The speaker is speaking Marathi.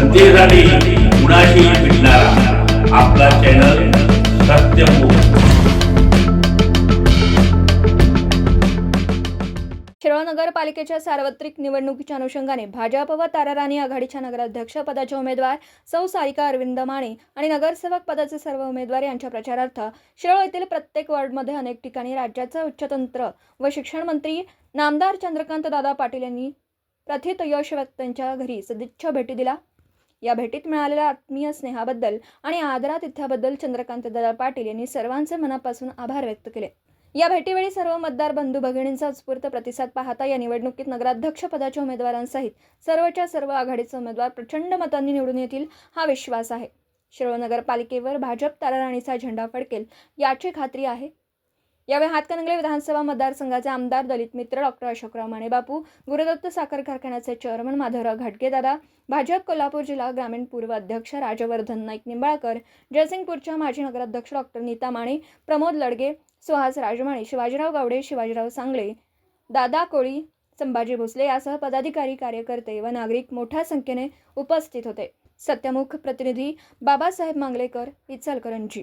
जनतेसाठी कुणाशी भेटणारा. आपला चॅनल शिरोळ नगरपालिकेच्या सार्वत्रिक निवडणुकीच्या अनुषंगाने भाजप व तारा राणी आघाडीच्या नगराध्यक्ष पदाचे उमेदवार सौ सारिका अरविंद माने आणि नगरसेवक पदाचे सर्व उमेदवार यांच्या प्रचारार्थ शिरोळ येथील प्रत्येक वॉर्डमध्ये अनेक ठिकाणी राज्याचे उच्चतंत्र व शिक्षण मंत्री नामदार चंद्रकांत दादा पाटील यांनी प्रथित यश व्यक्तींच्या घरी सदिच्छा भेटी दिला या भेटीत मिळालेल्या आत्मीय स्नेहाबद्दल आणि आदरातिथ्याबद्दल चंद्रकांत दादा पाटील यांनी सर्वांचे मनापासून आभार व्यक्त केले. या भेटीवेळी सर्व मतदार बंधू भगिनींचा उत्स्फूर्त प्रतिसाद पाहता या निवडणुकीत नगराध्यक्ष पदाच्या उमेदवारांसहित सर्वच्या सर्व आघाडीचे उमेदवार प्रचंड मतांनी निवडून येतील हा विश्वास आहे. शिरोळ नगरपालिकेवर भाजप ताराराणीचा झेंडा फडकेल याची खात्री आहे. यावेळी हातकणंगले विधानसभा मतदारसंघाचे आमदार दलित मित्र डॉक्टर अशोकराव माणेबापू गुरुदत्त साखर कारखान्याचे चेअरमन माधवराव घाटगेदादा भाजप कोल्हापूर जिल्हा ग्रामीण पूर्व अध्यक्ष राजवर्धन नाईक निंबाळकर जयसिंगपूरच्या माजी नगराध्यक्ष डॉक्टर नीता माने प्रमोद लडगे सुहास राजमाणे शिवाजीराव गावडे शिवाजीराव सांगळे दादा कोळी संभाजी भोसले यासह पदाधिकारी कार्यकर्ते व नागरिक मोठ्या संख्येने उपस्थित होते. सत्यमुख प्रतिनिधी बाबासाहेब मांगलेकर इचलकरंजी.